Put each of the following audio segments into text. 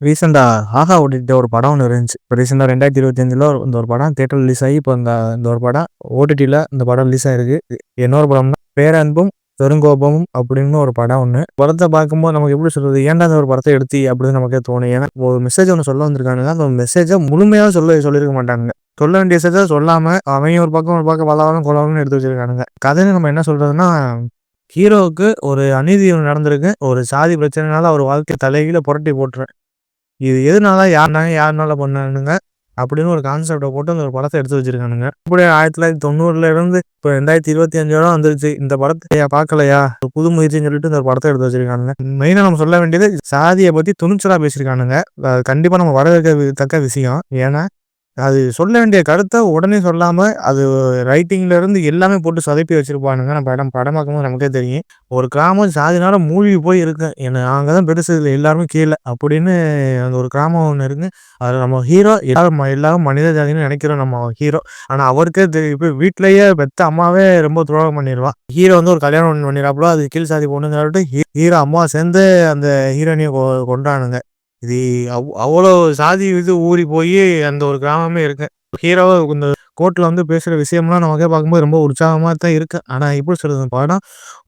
ரீசெண்டாக ஆஹா ஓடிடி ஒரு படம் ஒன்று இருந்துச்சு. இப்போ ரீசெண்டாக ரெண்டாயிரத்தி இருபத்தஞ்சில் இந்த ஒரு படம் தேட்டர் ரிலீஸ் ஆகி இப்போ இந்த இந்த ஒரு படம் ஓடிடியில் இந்த படம் ரிலீஸ் ஆகிருக்கு இன்னொரு படம்னா பேரன்பும் பெருங்கோபமும் அப்படின்னு ஒரு படம் ஒன்று படத்தை பார்க்கும்போது நமக்கு எப்படி சொல்கிறது ஏன்டா அந்த ஒரு படத்தை எடுத்து அப்படின்னு நமக்கே தோணும். ஏன்னா ஒரு மெசேஜ் ஒன்று சொல்ல வந்திருக்காங்க அந்த மெசேஜை முழுமையாக சொல்ல சொல்லியிருக்க மாட்டாங்க சொல்ல வேண்டிய மெசேஜை சொல்லாமல் அவன் ஒரு பக்கம் ஒரு பக்கம் வளவலும் கொலவலும் எடுத்து வச்சிருக்கானுங்க. கதைன்னு நம்ம என்ன சொல்றதுன்னா ஹீரோவுக்கு ஒரு அநீதி நடந்திருக்கு. ஒரு சாதி பிரச்சனைனால அவர் வாழ்க்கை தலைகீழ புரட்டி போட்டுறேன் இது எதுனால யாருனாங்க யாருனால பண்ணானுங்க அப்படின்னு ஒரு கான்செப்டை போட்டு அந்த ஒரு படத்தை எடுத்து வச்சிருக்கானுங்க. இப்படி ஆயிரத்தி தொள்ளாயிரத்தி தொண்ணூறுல இருந்து இப்போ ரெண்டாயிரத்தி இருபத்தி அஞ்சோட வந்துருச்சு. இந்த படத்தை பார்க்கலையா? புது முயற்சின்னு சொல்லிட்டு இந்த படத்தை எடுத்து வச்சிருக்கானுங்க. மெயினாக நம்ம சொல்ல வேண்டியது சாதியை பத்தி துணிச்சலா பேசியிருக்கானுங்க. கண்டிப்பா நம்ம வரவேற்க தக்க விஷயம். ஏன்னா அது சொல்ல வேண்டிய கருத்தை உடனே சொல்லாமல் அது ரைட்டிங்ல இருந்து எல்லாமே போட்டு சொதப்பி வச்சுருப்பானுங்க. நம்ம படம் படம் பார்க்கும்போது நமக்கே தெரியும். ஒரு கிராமம் சாதினால மூழ்கி போய் இருக்கேன் என்ன அங்கே தான் பெருசு இல்லை எல்லாருமே கீழே அப்படின்னு அந்த ஒரு கிராமம் ஒன்று இருக்கு. அது நம்ம ஹீரோ எல்லாரும் எல்லாரும் மனித ஜாதின்னு நினைக்கிறோம் நம்ம ஹீரோ ஆனால் அவருக்கே தெரியும். இப்போ வீட்டிலேயே பெத்த அம்மாவே ரொம்ப துரோகம் பண்ணிடுவான் ஹீரோ வந்து ஒரு கல்யாணம் பண்ணிடுறாப்புல அது கீழ் சாதி பொண்ணுங்க சொல்லிட்டு ஹீரோ அம்மா சேர்ந்து அந்த ஹீரோனியை கொண்டானுங்க இது அவ் அவ்வளோ சாதி இது ஊறி போய் அந்த ஒரு கிராமமே இருக்கு. ஹீரோவாக இந்த கோர்ட்டில் வந்து பேசுகிற விஷயம்லாம் நமக்கே பார்க்கும்போது ரொம்ப உற்சாகமாக தான் இருக்குது ஆனால் எப்படி சொல்கிறது படம்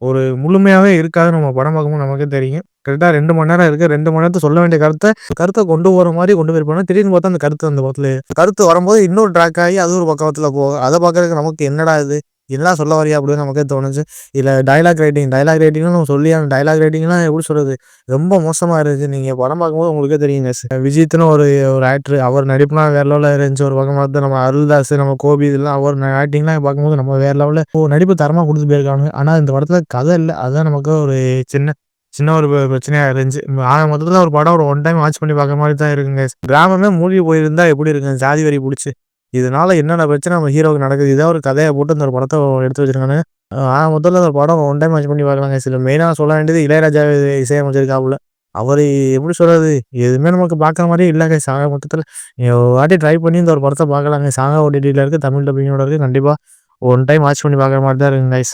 ஒரு முழுமையாகவே இருக்காது நம்ம படம் பார்க்கும்போது நமக்கே தெரியும். கரெக்டாக ரெண்டு மணி நேரம் இருக்குது ரெண்டு மணி நேரத்தை சொல்ல வேண்டிய கருத்தை கருத்தை கொண்டு போகிற மாதிரி கொண்டு போயிருப்பாங்க. திடீர்னு பார்த்தா அந்த கருத்து அந்த பக்கத்தில் கருத்து வரும்போது இன்னொரு ட்ராக் ஆகி அது ஒரு பக்கத்தில் போகும். அதை பார்க்குறதுக்கு நமக்கு என்னடா இது? என்னடா சொல்ல வரியா அப்படின்னு நமக்கே தோணுச்சு. இல்லை டைலாக் ரைட்டிங் டைலாக் ரைட்டிங்னு நம்ம சொல்லி அந்த டைலாக் ரைட்டிங்லாம் எப்படி சொல்கிறது ரொம்ப மோசமாக இருந்துச்சு. நீங்கள் படம் பார்க்கும்போது உங்களுக்கே தெரியுங்க. விஜித்னு ஒரு ஒரு ஆக்டர் அவர் நடிப்புலாம் வேற லெவலில் இருந்துச்சு. ஒரு பக்கம் பார்த்து நம்ம அருள்தாஸ் நம்ம கோபி இதெல்லாம் அவர் ஆக்டிங்லாம் பார்க்கும்போது நம்ம வேற லெவலில் ஓ நடிப்பு தரமாக கொடுத்து போயிருக்காங்க ஆனால் இந்த படத்தில் கதை இல்லை. அதுதான் நமக்கு ஒரு சின்ன சின்ன ஒரு பிரச்சனையாக இருந்துச்சு. ஆக மொத்தத்தில் ஒரு படம் ஒரு ஒன் டைம் வாட்ச் பண்ணி பார்க்குற மாதிரி தான் இருக்குங்க. கிராமமே மூழ்கி போயிருந்தா எப்படி இருக்குங்க? ஜாதி வரி பிடிச்சி. இதனால என்னென்ன பிரச்சனை நம்ம ஹீரோவுக்கு நடக்குது? இதே ஒரு கதையை போட்டு இந்த ஒரு படத்தை எடுத்து வச்சிருக்காங்க முதல்ல அந்த படம் ஒன் டைம் வாட்ச் பண்ணி பார்க்கலாங்க. சில மெயினாக சொல்ல வேண்டியது இளையராஜா இசையமைச்சிருக்காப்புல. அவர் எப்படி சொல்கிறது எதுவுமே நமக்கு பார்க்குற மாதிரியே இல்லைங்க சாக மொத்தத்தில் வாட்டி ட்ரை பண்ணி இந்த ஒரு படத்தை பார்க்கலாங்க. சாகா ஓடிடியில் இருக்குது தமிழ் டப்பிங்கோட இருக்குது கண்டிப்பாக ஒன் டைம் வாட்ச் பண்ணி பார்க்குற மாதிரி தான் இருக்குங்க கைஸ்